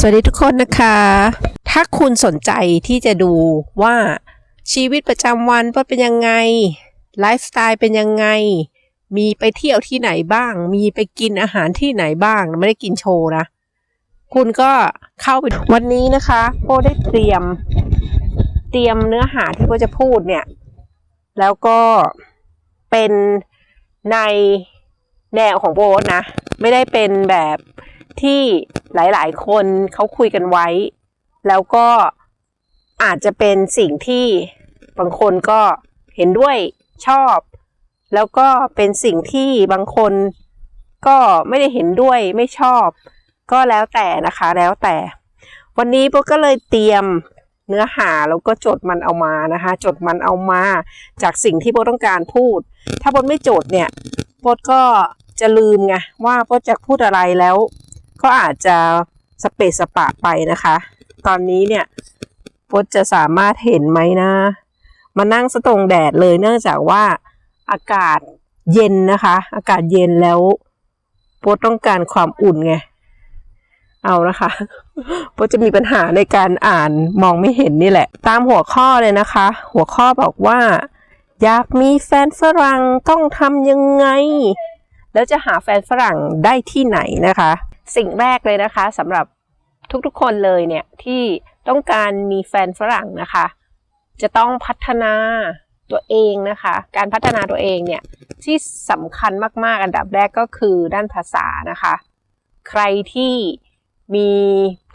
สวัสดีทุกคนนะคะ ถ้าคุณสนใจที่จะดูว่าชีวิตประจำวันว่าเป็นยังไง ไลฟ์สไตล์เป็นยังไง มีไปเที่ยวที่ไหนบ้าง มีไปกินอาหารที่ไหนบ้าง ไม่ได้กินโชว์นะ คุณก็เข้าไปวันนี้นะคะโปได้เตรียม เตรียมเนื้อหาที่โปจะพูดเนี่ย แล้วก็เป็นในแนวของโบนะ ไม่ได้เป็นแบบที่ หลายๆ คนเขาคุยกันไว้ แล้วก็อาจจะเป็นสิ่งที่บางคนก็เห็นด้วยชอบ แล้วก็เป็นสิ่งที่บางคนก็ไม่ได้เห็นด้วยไม่ชอบ ก็แล้วแต่นะคะแล้วแต่ วันนี้โบก็เลยเตรียมเนื้อหาแล้วก็จดมันเอามานะคะ จดมันเอามาจากสิ่งที่โบต้องการพูด ถ้าโบไม่จดเนี่ยโบก็จะลืมไงว่าโบจะพูดอะไรแล้ว ก็อาจจะสเปซสปะไปนะคะ ตอนนี้เนี่ยโบจะสามารถเห็นไหมนะ มานั่งสตรงแดดเลยเนื่องจากว่าอากาศเย็นนะคะ อากาศเย็นแล้วโบต้องการความอุ่นไง เอานะคะโบจะมีปัญหาในการอ่านมองไม่เห็นนี่แหละ ตามหัวข้อเลยนะคะ หัวข้อบอกว่า อยากมีแฟนฝรั่งต้องทำยังไง แล้วจะหาแฟนฝรั่งได้ที่ไหนนะคะ สิ่งแรกเลยนะคะสำหรับทุกๆคนเลยเนี่ยที่ต้องการมีแฟนฝรั่งนะคะ จะต้องพัฒนาตัวเองนะคะ การพัฒนาตัวเองเนี่ยที่สำคัญมากๆ อันดับแรกก็คือด้านภาษานะคะ ใครที่มี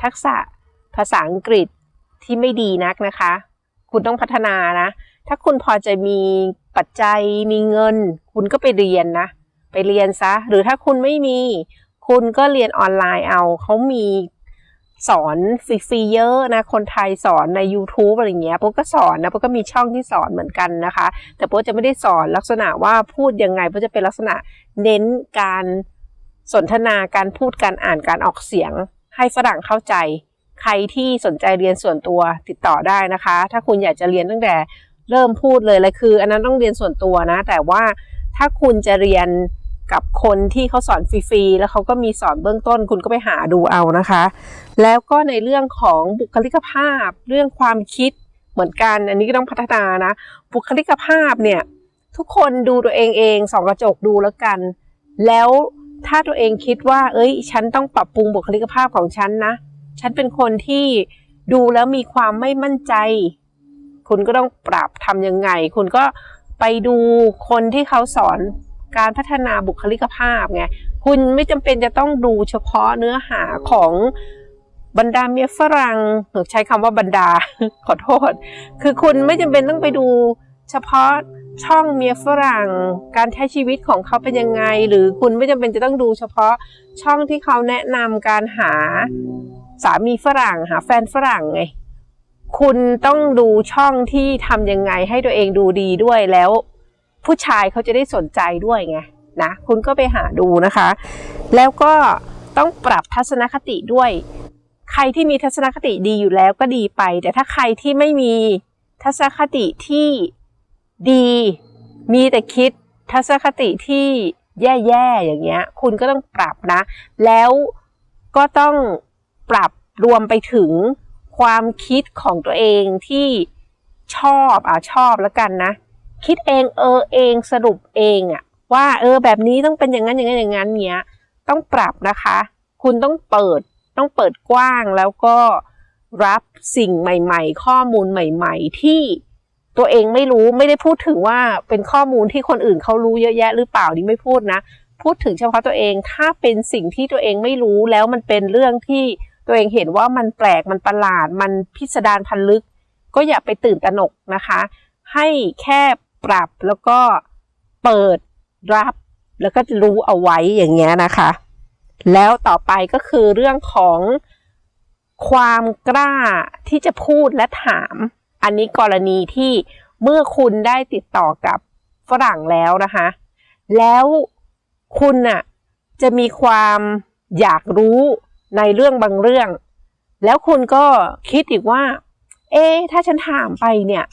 ทักษะภาษาอังกฤษที่ไม่ดีนักนะคะ คุณต้องพัฒนานะ ถ้าคุณพอจะมีปัจจัยมีเงิน คุณก็ไปเรียนนะ ไปเรียนซะ หรือถ้าคุณไม่มี คุณก็เรียนออนไลน์เอา เขามีสอนฟรีๆเยอะนะ คนไทยสอนใน YouTube อะไรเงี้ยโป๊ก็สอนนะโป๊ก็มีช่องที่สอนเหมือนกันนะคะ แต่โป๊จะไม่ได้สอนลักษณะว่าพูดยังไงโป๊จะเป็นลักษณะเน้นการสนทนาการพูดการอ่านการออกเสียง ให้ฝรั่งเข้าใจ ใครที่สนใจเรียนส่วนตัวติดต่อได้นะคะ ถ้าคุณอยากจะเรียนตั้งแต่เริ่มพูดเลยเลยคือ อันนั้นต้องเรียนส่วนตัวนะ แต่ว่าถ้าคุณจะเรียน กับคนที่เขาสอนฟรีๆ แล้วเขาก็มีสอนเบื้องต้นคุณก็ไปหาดูเอานะคะ แล้วก็ในเรื่องของบุคลิกภาพ เรื่องความคิดเหมือนกัน อันนี้ก็ต้องพัฒนานะ บุคลิกภาพเนี่ยทุกคนดูตัวเองเองส่องกระจกดูแล้วกัน แล้วถ้าตัวเองคิดว่า เอ้ย ฉันต้องปรับปรุงบุคลิกภาพของฉันนะ ฉันเป็นคนที่ดูแล้วมีความไม่มั่นใจ คุณก็ต้องปรับทำยังไง คุณก็ไปดูคนที่เขาสอน การพัฒนาบุคลิกภาพไงคุณไม่จำเป็นจะต้องดูเฉพาะเนื้อหาของบรรดาเมียฝรั่งหรือใช้คำว่าบรรดาขอโทษ คือคุณไม่จำเป็นต้องไปดูเฉพาะช่องเมียฝรั่ง การใช้ชีวิตของเขาเป็นยังไง หรือคุณไม่จำเป็นจะต้องดูเฉพาะช่องที่เขาแนะนำการหาสามีฝรั่ง หาแฟนฝรั่งไงคุณต้องดูช่องที่ทำยังไงให้ตัวเองดูดีด้วยแล้ว ผู้ชายเขาจะได้สนใจด้วยไงนะคุณก็ไปหาดูนะคะ แล้วก็ต้องปรับทัศนคติด้วย ใครที่มีทัศนคติดีอยู่แล้วก็ดีไป แต่ถ้าใครที่ไม่มีทัศนคติที่ดี มีแต่คิดทัศนคติที่แย่ๆอย่างเงี้ย คุณก็ต้องปรับนะ แล้วก็ต้องปรับรวมไปถึงความคิดของตัวเองที่ชอบอะชอบแล้วกันนะ คิดเองเออเองสรุปเองอะว่าเออแบบนี้ต้องเป็นอย่างนั้นอย่างนั้นอย่างนั้นเนี้ยต้องปรับนะคะ คุณต้องเปิดต้องเปิดกว้างแล้วก็รับสิ่งใหม่ ๆ ข้อมูลใหม่ ๆ ที่ตัวเองไม่รู้ไม่ได้พูดถึงว่าเป็นข้อมูลที่คนอื่นเขารู้เยอะแยะหรือเปล่านี่ไม่พูดนะ พูดถึงเฉพาะตัวเองถ้าเป็นสิ่งที่ตัวเองไม่รู้แล้วมันเป็นเรื่องที่ตัวเองเห็นว่ามันแปลกมันประหลาด มันพิสดารพันลึก ก็อย่าไปตื่นตระหนกนะคะ ให้แค่ ปรับแล้วก็เปิดรับแล้วก็รู้เอาไว้อย่างเงี้ยนะคะ แล้วต่อไปก็คือเรื่องของความกล้าที่จะพูดและถาม อันนี้กรณีที่เมื่อคุณได้ติดต่อกับฝรั่งแล้วนะคะ แล้วคุณน่ะจะมีความอยากรู้ในเรื่องบางเรื่อง แล้วคุณก็คิดอีกว่า เอ๊ถ้าฉันถามไปเนี่ย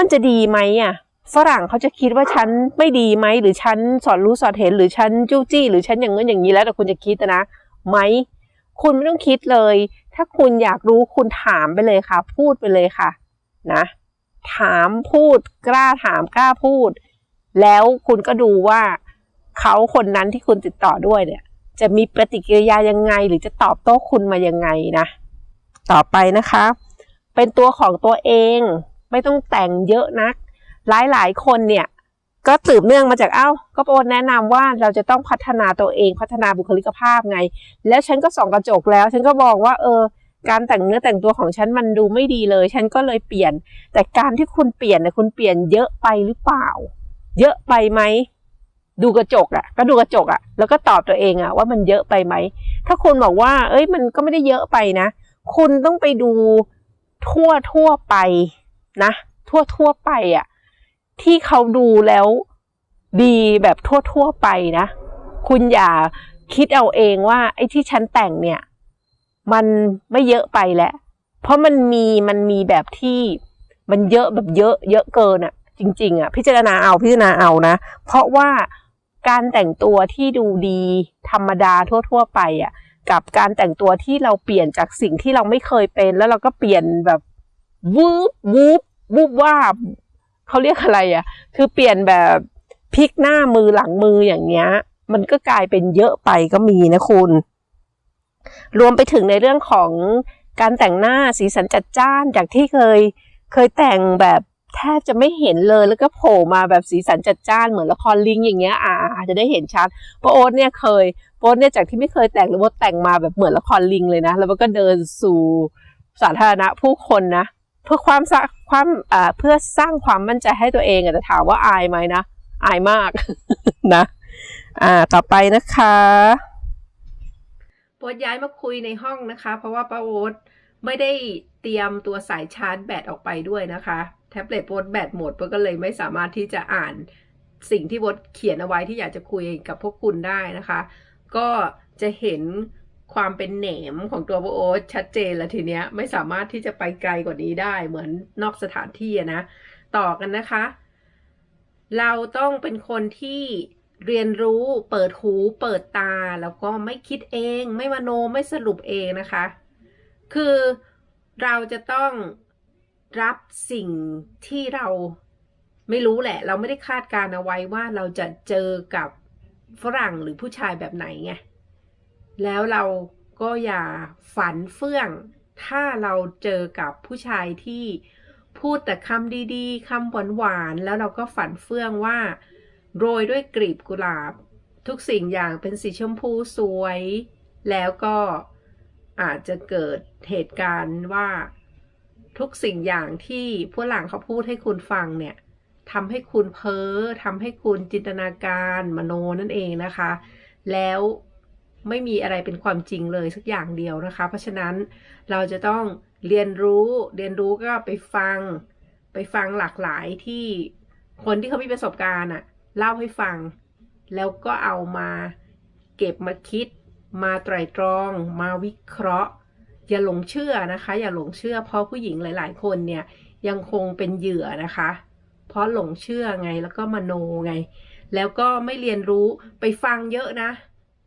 มันจะดีไหมอะ ฝรั่งเขาจะคิดว่าฉันไม่ดีไหมหรือฉันสอนรู้สอนเห็นหรือฉันจู้จี้ หรือฉันอย่างนั้นอย่างนี้แล้วแต่คุณจะคิดนะไหมคุณไม่ต้องคิดเลย ถ้าคุณอยากรู้คุณถามไปเลยค่ะ พูดไปเลยค่ะ นะ ถามพูดกล้าถามกล้าพูด แล้วคุณก็ดูว่าเขาคนนั้นที่คุณติดต่อด้วยเนี่ย จะมีปฏิกิริยายังไง หรือจะตอบโต้คุณมายังไงนะ ต่อไปนะคะ เป็นตัวของตัวเอง ไม่ต้องแต่งเยอะนัก หลายหลายคนเนี่ย ก็สืบเนื่องมาจากเอ้า ก็โอนแนะนำว่าเราจะต้องพัฒนาตัวเองพัฒนาบุคลิกภาพไง แล้วฉันก็ส่องกระจกแล้ว ฉันก็มองว่า เออ การแต่งเนื้อแต่งตัวของฉันมันดูไม่ดีเลย ฉันก็เลยเปลี่ยน แต่การที่คุณเปลี่ยนเนี่ยคุณเปลี่ยนเยอะไปหรือเปล่า เยอะไปไหมดูกระจกอะ่ะ ก็ดูกระจกอะ่ะ แล้วก็ตอบตัวเองอะ่ะ ว่ามันเยอะไปไหม ถ้าคุณบอกว่า เอ้ย มันก็ไม่ได้เยอะไปนะ คุณต้องไปดูทั่วทั่วไป นะ ทั่วทั่วไปอะ่ะ ที่เขาดูแล้วดีแบบทั่วทั่วไปนะ คุณอย่าคิดเอาเองว่า ไอ้ที่ฉันแต่งเนี่ย มันไม่เยอะไปแหละ เพราะมันมีมันมีแบบที่มันเยอะแบบเยอะ เยอะเกินอะ่ะ จริง ๆอะ่ะ พิจารณาเอาพิจารณาเอานะ เพราะว่าการแต่งตัวที่ดูดีธรรมดาทั่ว ๆ ไปอะ่ะ กับการแต่งตัวที่เราเปลี่ยนจากสิ่งที่เราไม่เคยเป็น แล้วเราก็เปลี่ยนแบบ วูบวูบวูบว่าบเขาเรียกอะไรอะ่ะ คือเปลี่ยนแบบพลิกหน้ามือหลังมืออย่างเงี้ย มันก็กลายเป็นเยอะไปก็มีนะคุณ รวมไปถึงในเรื่องของการแต่งหน้าสีสันจัดจ้านจากที่เคยเคยแต่งแบบแทบจะไม่เห็นเลยแล้วก็โผล่มาแบบสีสันจัดจ้านเหมือนละครลิงอย่างเงี้ยอ่าจะได้เห็นชัดเพราโอ๊ตเนี่ยเคยโอ๊ตเนี่ยจากที่ไม่เคยแต่งหรือว่าแต่งมาแบบเหมือนละครลิงเลยนะ แล้วมันก็เดินสู่สาธารณะผู้คนนะ เพื่อความสความอ่าเพื่อสร้างความมั่นใจให้ตัวเองอะแต่ถามว่าอายไหมนะ อายมากนะอ่าต่อไปนะคะโอ๊ย้ายมาคุยในห้องนะคะ เพราะว่าป้าโอ๊ตไม่ได้เตรียมตัวสายชาร์จแบตออกไปด้วยนะคะ แท็บเล็ตโอ๊ตแบตหมดโอ๊ตก็เลยไม่สามารถที่จะอ่านสิ่งที่โอ๊ตเขียนเอาไว้ที่อยากจะคุยกับพวกคุณได้นะคะ ก็จะเห็น ความเป็นแหนมของตัวโอ๊ตชัดเจนแล้วทีเนี้ยไม่สามารถที่จะไปไกลกว่านี้ได้เหมือนนอกสถานที่นะ ต่อกันนะคะ เราต้องเป็นคนที่เรียนรู้เปิดหูเปิดตาแล้วก็ไม่คิดเองไม่มโนไม่สรุปเองนะคะ คือเราจะต้องรับสิ่งที่เราไม่รู้แหละ เราไม่ได้คาดการเอาไว้ว่าเราจะเจอกับฝรั่งหรือผู้ชายแบบไหนไง แล้วเราก็อย่าฝันเฟื่อง ถ้าเราเจอกับผู้ชายที่พูดแต่คำดีๆคำหวานๆแล้วเราก็ฝันเฟื่องว่า โรยด้วยกลีบกุหลาบ ทุกสิ่งอย่างเป็นสีชมพูสวย แล้วก็อาจจะเกิดเหตุการณ์ว่า ทุกสิ่งอย่างที่ผู้หลังเขาพูดให้คุณฟังเนี่ยทำให้คุณเพ้อทำให้คุณจินตนาการมโนนั่นเองนะคะ แล้ว ไม่มีอะไรเป็นความจริงเลยสักอย่างเดียวนะคะ เพราะฉะนั้นเราจะต้องเรียนรู้เรียนรู้ก็ไปฟัง ไปฟังหลากหลายที่คนที่เขามีประสบการณ์อะเล่าให้ฟัง แล้วก็เอามาเก็บมาคิด มาไตรตรอง มาวิเคราะห์ อย่าหลงเชื่อนะคะ อย่าหลงเชื่อ เพราะผู้หญิงหลาย ๆ คนเนี่ยยังคงเป็นเหยื่อนะคะ เพราะหลงเชื่อไงแล้วก็มโนไง แล้วก็ไม่เรียนรู้ไปฟังเยอะนะ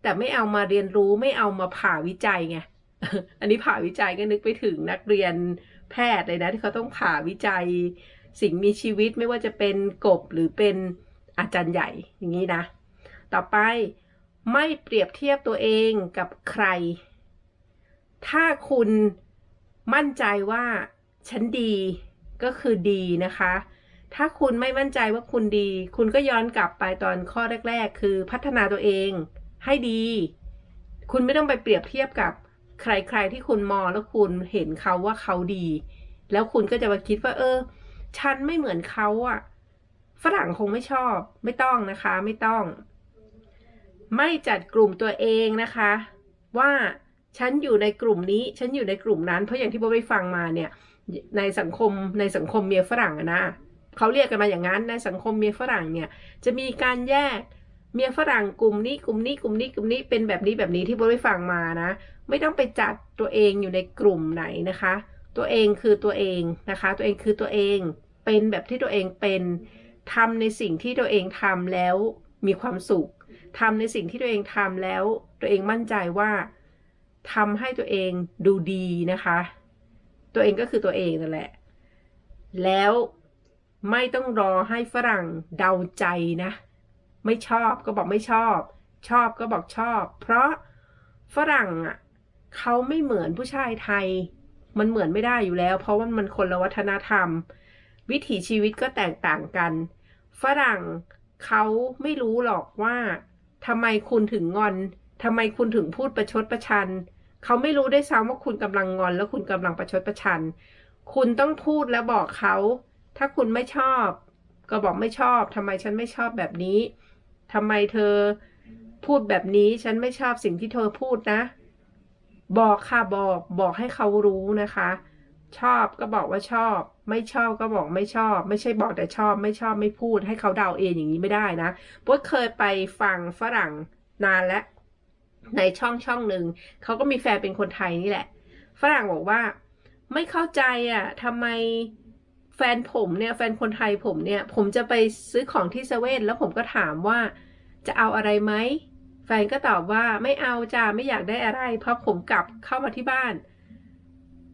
แต่ไม่เอามาเรียนรู้ไม่เอามาผ่าวิจัยไงอันนี้ผ่าวิจัยก็นึกไปถึงนักเรียนแพทย์เลยนะที่เขาต้องผ่าวิจัยสิ่งมีชีวิตไม่ว่าจะเป็นกบหรือเป็นอาจารย์ใหญ่อย่างนี้นะ ต่อไปไม่เปรียบเทียบตัวเองกับใคร ถ้าคุณมั่นใจว่าฉันดีก็คือดีนะคะ ถ้าคุณไม่มั่นใจว่าคุณดี คุณก็ย้อนกลับไปตอนข้อแรก ๆ คือพัฒนาตัวเอง ให้ดี คุณไม่ต้องไปเปรียบเทียบกับใครๆที่คุณมองแล้วคุณเห็นเขาว่าเขาดี แล้วคุณก็จะมาคิดว่า เออ ฉันไม่เหมือนเขาอะฝรั่งคงไม่ชอบ ไม่ต้องนะคะ ไม่ต้อง ไม่จัดกลุ่มตัวเองนะคะ ว่าฉันอยู่ในกลุ่มนี้ ฉันอยู่ในกลุ่มนั้น เพราะอย่างที่โบไปฟังมาเนี่ย ในสังคมในสังคมเมียฝรั่งนะเขาเรียกกันมาอย่างนั้นในสังคมเมียฝรั่งเนี่ย จะมีการแยก เมียฝรั่งกลุ่มนี้กลุ่มนี้กลุ่มนี้กลุ่มนี้เป็นแบบนี้แบบนี้ที่โบไปฟังมานะ ไม่ต้องไปจัดตัวเองอยู่ในกลุ่มไหนนะคะ ตัวเองคือตัวเองนะคะ ตัวเองคือตัวเองเป็นแบบที่ตัวเองเป็นทำในสิ่งที่ตัวเองทำแล้วมีความสุขทำในสิ่งที่ตัวเองทำแล้ว ตัวเองมั่นใจว่าทำให้ตัวเองดูดีนะคะ ตัวเองก็คือตัวเองนั่นแหละ แล้วไม่ต้องรอให้ฝรั่งเดาใจนะ ไม่ชอบก็บอกไม่ชอบ ชอบก็บอกชอบ เพราะฝรั่งอะเขาไม่เหมือนผู้ชายไทย มันเหมือนไม่ได้อยู่แล้ว เพราะว่ามันคนละวัฒนธรรม วิถีชีวิตก็แตกต่างกัน ฝรั่งเขาไม่รู้หรอกว่าทำไมคุณถึงงอนทำไมคุณถึงพูดประชดประชัน เขาไม่รู้ได้ซ้ำว่าคุณกำลังงอน แล้วคุณกำลังประชดประชัน คุณต้องพูดแล้วบอกเขา ถ้าคุณไม่ชอบ ก็บอกไม่ชอบทำไมฉันไม่ชอบแบบนี้ ทำไมเธอพูดแบบนี้ฉันไม่ชอบสิ่งที่เธอพูดนะ บอกค่ะบอกบอกให้เขารู้นะคะ ชอบก็บอกว่าชอบ ไม่ชอบก็บอกไม่ชอบ ไม่ใช่บอกแต่ชอบ ไม่ชอบไม่พูด ให้เขาเดาเองอย่างนี้ไม่ได้นะปุ๊เคยไปฟังฝรั่งนานแล้วในช่องช่องหนึ่งเขาก็มีแฟนเป็นคนไทยนี่แหละ ฝรั่งบอกว่า ไม่เข้าใจอะทำไมแฟนผมเนี่ยแฟนคนไทยผมเนี่ย ผมจะไปซื้อของที่เซเว่นแล้วผมก็ถามว่า จะเอาอะไรไหมแฟนก็ตอบว่าไม่เอาจ้าไม่อยากได้อะไร เพราะผมกลับเข้ามาที่บ้าน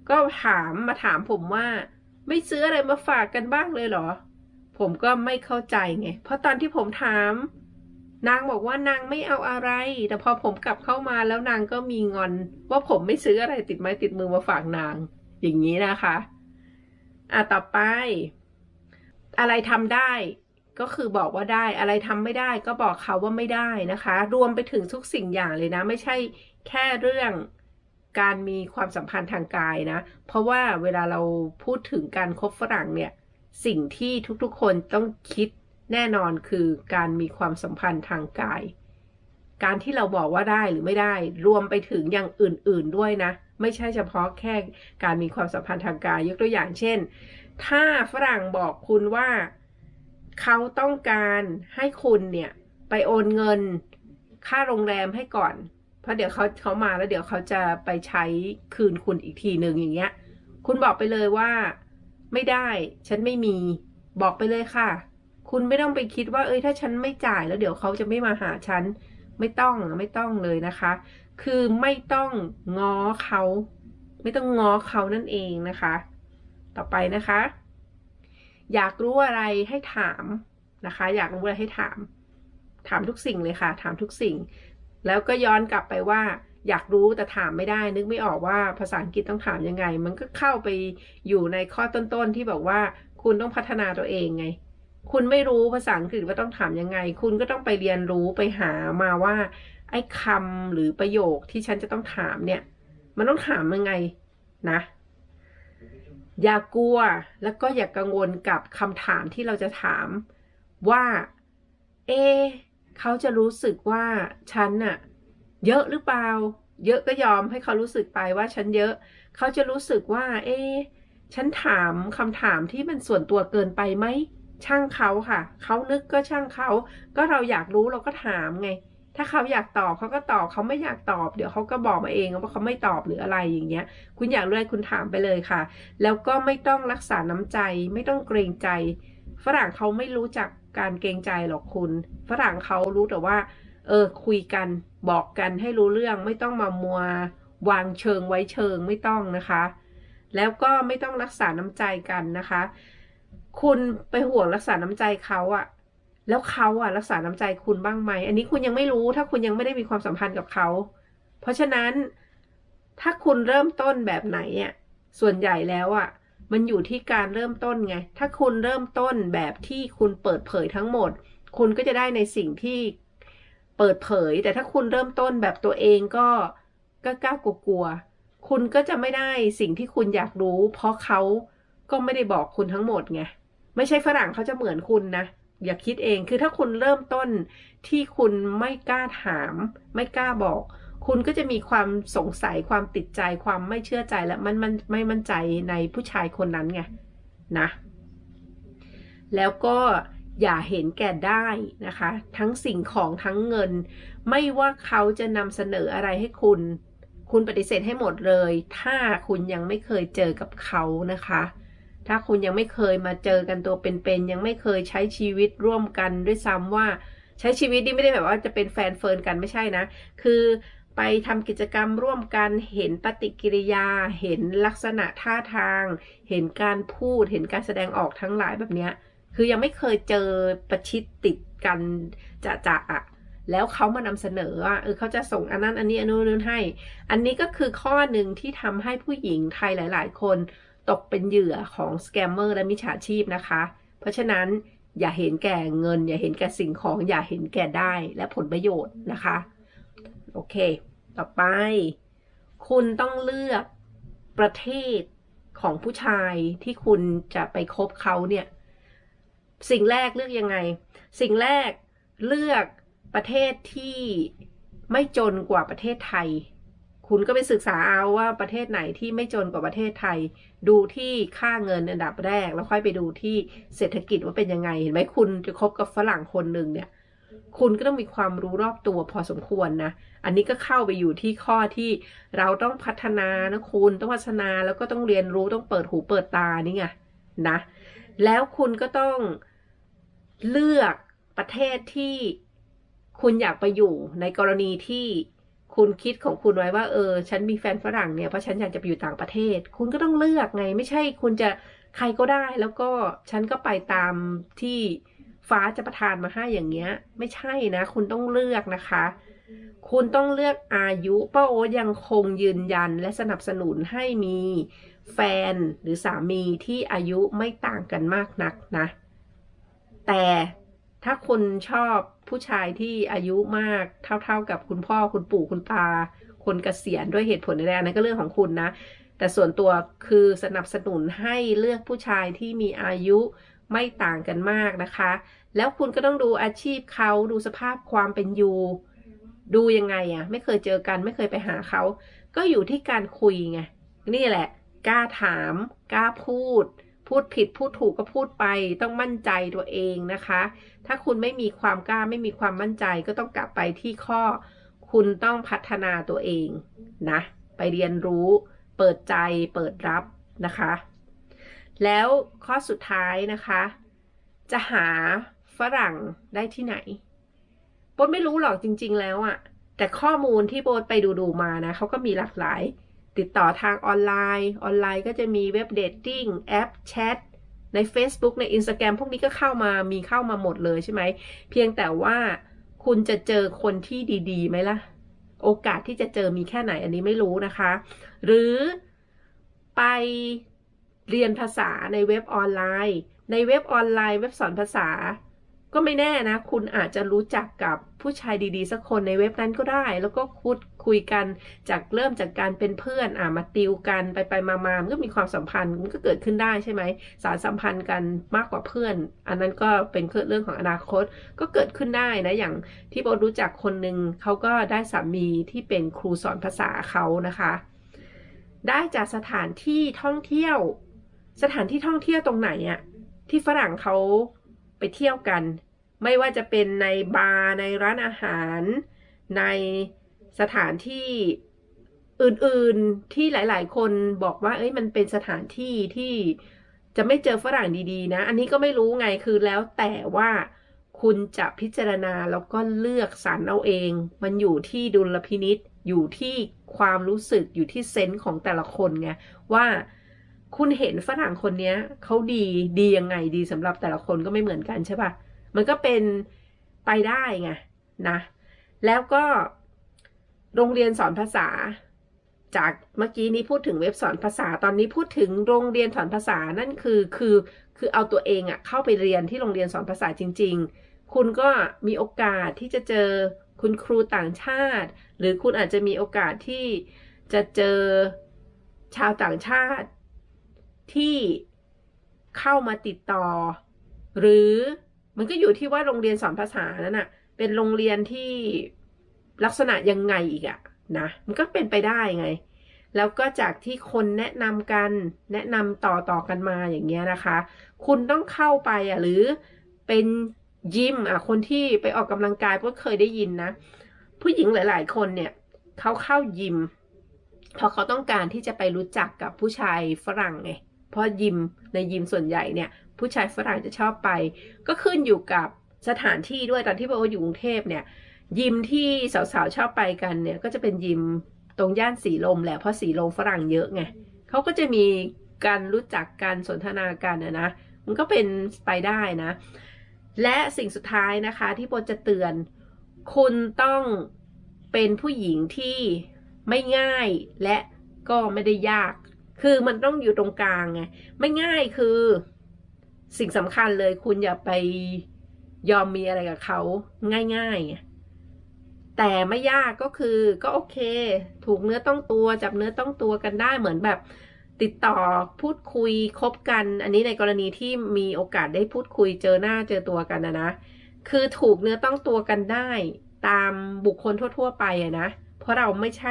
ก็ถามมาถามผมว่า ไม่ซื้ออะไรมาฝากกันบ้างเลยเหรอ ผมก็ไม่เข้าใจไง เพราะตอนที่ผมถาม นางบอกว่านางไม่เอาอะไร แต่พอผมกลับเข้ามาแล้วนางก็มีงอน ว่าผมไม่ซื้ออะไรติดไม้ติดมือมาฝากนาง อย่างนี้นะคะ อะต่อไป อะไรทำได้ ก็คือบอกว่าได้อะไรทำไม่ได้ก็บอกเขาว่าไม่ได้นะคะ รวมไปถึงทุกสิ่งอย่างเลยนะ ไม่ใช่แค่เรื่องการมีความสัมพันธ์ทางกายนะ เพราะว่าเวลาเราพูดถึงการคบฝรั่งเนี่ย สิ่งที่ทุกๆคนต้องคิดแน่นอนคือการมีความสัมพันธ์ทางกาย การที่เราบอกว่าได้หรือไม่ได้ รวมไปถึงอย่างอื่น ๆด้วยนะ ไม่ใช่เฉพาะแค่การมีความสัมพันธ์ทางกาย ยกตัวอย่างเช่น ถ้าฝรั่งบอกคุณว่า เขาต้องการให้คุณเนี่ยไปโอนเงินค่าโรงแรมให้ก่อน เพราะเดี๋ยวเขาเขามาแล้วเดี๋ยวเขาจะไปใช้คืนคุณอีกทีหนึ่งอย่างเงี้ย คุณบอกไปเลยว่า ไม่ได้ ฉันไม่มี บอกไปเลยค่ะ คุณไม่ต้องไปคิดว่า เอ้ยถ้าฉันไม่จ่ายแล้วเดี๋ยวเขาจะไม่มาหาฉัน ไม่ต้องไม่ต้องเลยนะคะ คือไม่ต้องง้อเขา ไม่ต้องง้อเขานั่นเองนะคะ ต่อไปนะคะ อยากรู้อะไรให้ถามนะคะ อยากรู้อะไรให้ถาม ถามทุกสิ่งเลยค่ะ ถามทุกสิ่ง แล้วก็ย้อนกลับไปว่า อยากรู้แต่ถามไม่ได้ นึกไม่ออกว่าภาษาอังกฤษต้องถามยังไง มันก็เข้าไปอยู่ในข้อต้นๆที่บอกว่า คุณต้องพัฒนาตัวเองไง คุณไม่รู้ภาษาอังกฤษว่าต้องถามยังไง คุณก็ต้องไปเรียนรู้ไปหามาว่า ไอ้คำหรือประโยคที่ฉันจะต้องถามเนี่ย มันต้องถามยังไงนะ อย่ากลัวแล้วก็อย่ากกังวลกับคำถามที่เราจะถามว่า เอ เขาจะรู้สึกว่าฉันน่ะ เยอะหรือเปล่า เยอะก็ยอมให้เขารู้สึกไปว่าฉันเยอะ เขาจะรู้สึกว่า เอ ฉันถามคำถามที่มันส่วนตัวเกินไปไหมช่างเขาค่ะ เขานึกก็ช่างเขา ก็เราอยากรู้เราก็ถามไง ถ้าเขาอยากตอบเขาก็ตอบเขาไม่อยากตอบ เดี๋ยวเขาก็บอกมาเองว่าเขาไม่ตอบหรืออะไรอย่างเงี้ย คุณอยากรู้อะไรคุณถามไปเลยค่ะ แล้วก็ไม่ต้องรักษาน้ำใจ ไม่ต้องเกรงใจ ฝรั่งเขาไม่รู้จักการเกรงใจหรอกคุณ ฝรั่งเขารู้แต่ว่า เออคุยกันบอกกันให้รู้เรื่องไม่ต้องมามัววางเชิงไว้เชิงไม่ต้องนะคะ แล้วก็ไม่ต้องรักษาน้ำใจกันนะคะ คุณไปห่วงรักษาน้ำใจเขาอะ แล้วเขาอะรักษาน้ำใจคุณบ้างไหม อันนี้คุณยังไม่รู้ ถ้าคุณยังไม่ได้มีความสัมพันธ์กับเขา เพราะฉะนั้น ถ้าคุณเริ่มต้นแบบไหนอะส่วนใหญ่แล้วอะมันอยู่ที่การเริ่มต้นไง ถ้าคุณเริ่มต้นแบบที่คุณเปิดเผยทั้งหมด คุณก็จะได้ในสิ่งที่เปิดเผย แต่ถ้าคุณเริ่มต้นแบบตัวเองก็ก็กล้ากลัวๆคุณก็จะไม่ได้สิ่งที่คุณอยากรู้ เพราะเขาก็ไม่ได้บอกคุณทั้งหมดไง ไม่ใช่ฝรั่งเขาจะเหมือนคุณนะ อย่าคิดเอง คือถ้าคุณเริ่มต้นที่คุณไม่กล้าถาม ไม่กล้าบอก คุณก็จะมีความสงสัยความติดใจความไม่เชื่อใจและมันมันไม่มั่นใจในผู้ชายคนนั้นไงนะ แล้วก็อย่าเห็นแก่ได้นะคะ ทั้งสิ่งของทั้งเงิน ไม่ว่าเขาจะนำเสนออะไรให้คุณ คุณปฏิเสธให้หมดเลย ถ้าคุณยังไม่เคยเจอกับเขานะคะ ถ้าคุณยังไม่เคยมาเจอกันตัวเป็นๆยังไม่เคยใช้ชีวิตร่วมกันด้วยซ้ำว่า ใช้ชีวิตนี่ไม่ได้แบบว่าจะเป็นแฟนเฟิร์นกันไม่ใช่นะ คือไปทำกิจกรรมร่วมกันเห็นปฏิกิริยา เห็นลักษณะท่าทาง เห็นการพูดเห็นการแสดงออกทั้งหลายแบบเนี้ยคือยังไม่เคยเจอประชิดติดกันจะจะๆอะแล้วเขามานำเสนอว่าเออเขาจะส่งอันนั้นอันนี้อันนู้นอันนู้นให้ อันนี้ก็คือข้อหนึ่งที่ทำให้ผู้หญิงไทยหลาย ๆ คน ตกเป็นเหยื่อของสแกมเมอร์และมิจฉาชีพนะคะ เพราะฉะนั้นอย่าเห็นแก่เงิน อย่าเห็นแก่สิ่งของ อย่าเห็นแก่ได้และผลประโยชน์นะคะ โอเค ต่อไป คุณต้องเลือกประเทศของผู้ชายที่คุณจะไปคบเขาเนี่ย สิ่งแรกเลือกยังไง สิ่งแรกเลือกประเทศที่ไม่จนกว่าประเทศไทย คุณก็ไปศึกษาเอาว่าประเทศไหนที่ไม่จนกว่าประเทศไทย ดูที่ค่าเงินอันดับแรก แล้วค่อยไปดูที่เศรษฐกิจว่าเป็นยังไง เห็นไหมคุณจะคบกับฝรั่งคนหนึ่งเนี่ย คุณก็ต้องมีความรู้รอบตัวพอสมควรนะ อันนี้ก็เข้าไปอยู่ที่ข้อที่เราต้องพัฒนานะคุณต้องพัฒนาแล้วก็ต้องเรียนรู้ต้องเปิดหูเปิดตานี่ไงนะ แล้วคุณก็ต้องเลือกประเทศที่คุณอยากไปอยู่ในกรณีที่ คุณคิดของคุณไว้ว่าเออ ฉันมีแฟนฝรั่งเนี่ยเพราะฉันอยากจะไปอยู่ต่างประเทศ คุณก็ต้องเลือกไง ไม่ใช่คุณจะใครก็ได้ แล้วก็ฉันก็ไปตามที่ฟ้าจะประทานมาให้อย่างเงี้ย ไม่ใช่นะ คุณต้องเลือกนะคะ คุณต้องเลือกอายุป้าโอ๊ตยังคงยืนยันและสนับสนุนให้มีแฟนหรือสามีที่อายุไม่ต่างกันมากนักนะ แต่ ถ้าคุณชอบผู้ชายที่อายุมากเท่าๆกับคุณพ่อคุณปู่คุณตา คนเกษียณด้วยเหตุผลใดๆนนั้นก็เรื่องของคุณนะ แต่ส่วนตัวคือสนับสนุนให้เลือกผู้ชายที่มีอายุไม่ต่างกันมากนะคะ แล้วคุณก็ต้องดูอาชีพเขาดูสภาพความเป็นอยู่ ดูยังไงอะไม่เคยเจอกันไม่เคยไปหาเขา ก็อยู่ที่การคุยไงนี่แหละ กล้าถาม กล้าพูด พูดผิดพูดถูกก็พูดไปต้องมั่นใจตัวเองนะคะ ถ้าคุณไม่มีความกล้าไม่มีความมั่นใจก็ต้องกลับไปที่ข้อ คุณต้องพัฒนาตัวเองนะ ไปเรียนรู้ เปิดใจเปิดรับนะคะ แล้วข้อสุดท้ายนะคะ จะหาฝรั่งได้ที่ไหนโบทไม่รู้หรอกจริง ๆ แล้วอะแต่ข้อมูลที่โบทไปดูๆมานะเขาก็มีหลากหลาย ติดต่อทางออนไลน์ ออนไลน์ก็จะมีเว็บเดทติ้งแอปแชทใน Facebook ใน Instagram พวกนี้ก็เข้ามามีเข้ามาหมดเลยใช่ไหม เพียงแต่ว่าคุณจะเจอคนที่ดีๆไหมล่ะ โอกาสที่จะเจอมีแค่ไหนอันนี้ไม่รู้นะคะ หรือไปเรียนภาษาในเว็บออนไลน์ ในเว็บออนไลน์เว็บสอนภาษา ก็ไม่แน่นะ คุณอาจจะรู้จักกับผู้ชายดีๆ สักคนในเว็บนั้นก็ได้ แล้วก็คุด คุยกัน จากเริ่มจากการเป็นเพื่อนอ่ามาติวกันไปไปมามามันก็มีความสัมพันธ์มันก็เกิดขึ้นได้ใช่ไหมสารสัมพันธ์กันมากกว่าเพื่อน อันนั้นก็เป็นเรื่องของอนาคตก็เกิดขึ้นได้นะอย่างที่โบรู้จักคนหนึ่งเขาก็ได้สามีที่เป็นครูสอนภาษาเขานะคะ ได้จากสถานที่ท่องเที่ยว สถานที่ท่องเที่ยวตรงไหนอะที่ฝรั่งเขาไปเที่ยวกัน ไม่ว่าจะเป็นในบาร์ในร้านอาหาร ใน สถานที่อื่นๆที่หลาย ๆ คนบอกว่า เอ้ยมันเป็นสถานที่ที่จะไม่เจอฝรั่งดีๆ นะ อันนี้ก็ไม่รู้ไงคือแล้วแต่ว่าคุณจะพิจารณาแล้วก็เลือกสรรเอาเอง มันอยู่ที่ดุลพินิษอยู่ที่ความรู้สึกอยู่ที่เซนส์ของแต่ละคนไงว่าคุณเห็นฝรั่งคนเนี้ยเขาดีดียังไงดีสำหรับแต่ละคนก็ไม่เหมือนกันใช่ปะมันก็เป็นไปได้ไงนะ แล้วก็ โรงเรียนสอนภาษา จากเมื่อกี้นี้พูดถึงเว็บสอนภาษา ตอนนี้พูดถึงโรงเรียนสอนภาษานั่นคือคือคือเอาตัวเองอะเข้าไปเรียนที่โรงเรียนสอนภาษาจริง ๆ คุณก็มีโอกาสที่จะเจอคุณครูต่างชาติ หรือคุณอาจจะมีโอกาสที่จะเจอชาวต่างชาติที่เข้ามาติดต่อ หรือมันก็อยู่ที่ว่าโรงเรียนสอนภาษานั้นอะเป็นโรงเรียนที่ ลักษณะยังไงอีกอะนะมันก็เป็นไปได้ไง แล้วก็จากที่คนแนะนำกันแนะนำต่อต่อกันมาอย่างเงี้ยนะคะ คุณต้องเข้าไปอะหรือเป็นยิมอะคนที่ไปออกกำลังกายก็เคยได้ยินนะ ผู้หญิงหลาย ๆ คนเนี่ยเขาเข้ายิมเพราะเขาต้องการที่จะไปรู้จักกับผู้ชายฝรั่งไงเพราะยิมในยิมส่วนใหญ่เนี่ย ผู้ชายฝรั่งจะชอบไป ก็ขึ้นอยู่กับสถานที่ด้วยตอนที่โบอยู่กรุงเทพเนี่ย ยิมที่สาวๆชอบไปกันเนี่ย ก็จะเป็นยิมตรงย่านสีลมแหละเพราะสีลมฝรั่งเยอะไงเขาก็จะมีการรู้จักการสนทนากันนะนะ มันก็เป็นไปได้นะ และสิ่งสุดท้ายนะคะที่โบจะเตือน คุณต้องเป็นผู้หญิงที่ไม่ง่ายและก็ไม่ได้ยาก คือมันต้องอยู่ตรงกลางไง ไม่ง่ายคือ สิ่งสำคัญเลยคุณอย่าไปยอมมีอะไรกับเขาง่ายๆไง แต่ไม่ยากก็คือก็โอเค ถูกเนื้อต้องตัว จับเนื้อต้องตัวกันได้เหมือนแบบติดต่อพูดคุยคบกัน อันนี้ในกรณีที่มีโอกาสได้พูดคุยเจอหน้าเจอตัวกันนะนะคือถูกเนื้อต้องตัวกันได้ตามบุคคลทั่ว ๆ ไปอะนะเพราะเราไม่ใช่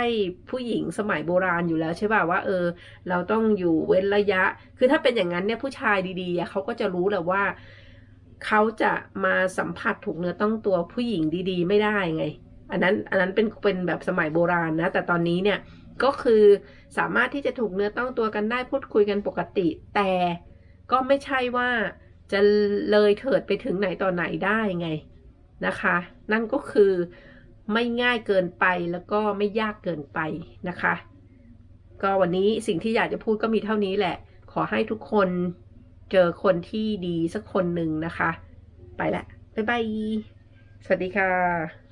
ผู้หญิงสมัยโบราณอยู่แล้วใช่ป่ะว่า เออ เราต้องอยู่เว้นระยะ คือถ้าเป็นอย่างนั้นเนี่ยผู้ชายดีๆเขาก็จะรู้แหละว่าเขาจะมาสัมผัสถูกเนื้อต้องตัวผู้หญิงดีๆ ไม่ได้ไง อันนั้นอันนั้นเป็นเป็นแบบสมัยโบราณนะ แต่ตอนนี้เนี่ยก็คือสามารถที่จะถูกเนื้อต้องตัวกันได้พูดคุยกันปกติ แต่ก็ไม่ใช่ว่าจะเลยเถิดไปถึงไหนต่อไหนได้ไงนะคะ นั่นก็คือไม่ง่ายเกินไปแล้วก็ไม่ยากเกินไปนะคะ ก็วันนี้สิ่งที่อยากจะพูดก็มีเท่านี้แหละ ขอให้ทุกคนเจอคนที่ดีสักคนหนึ่งนะคะ ไปละ บ๊ายบาย สวัสดีค่ะ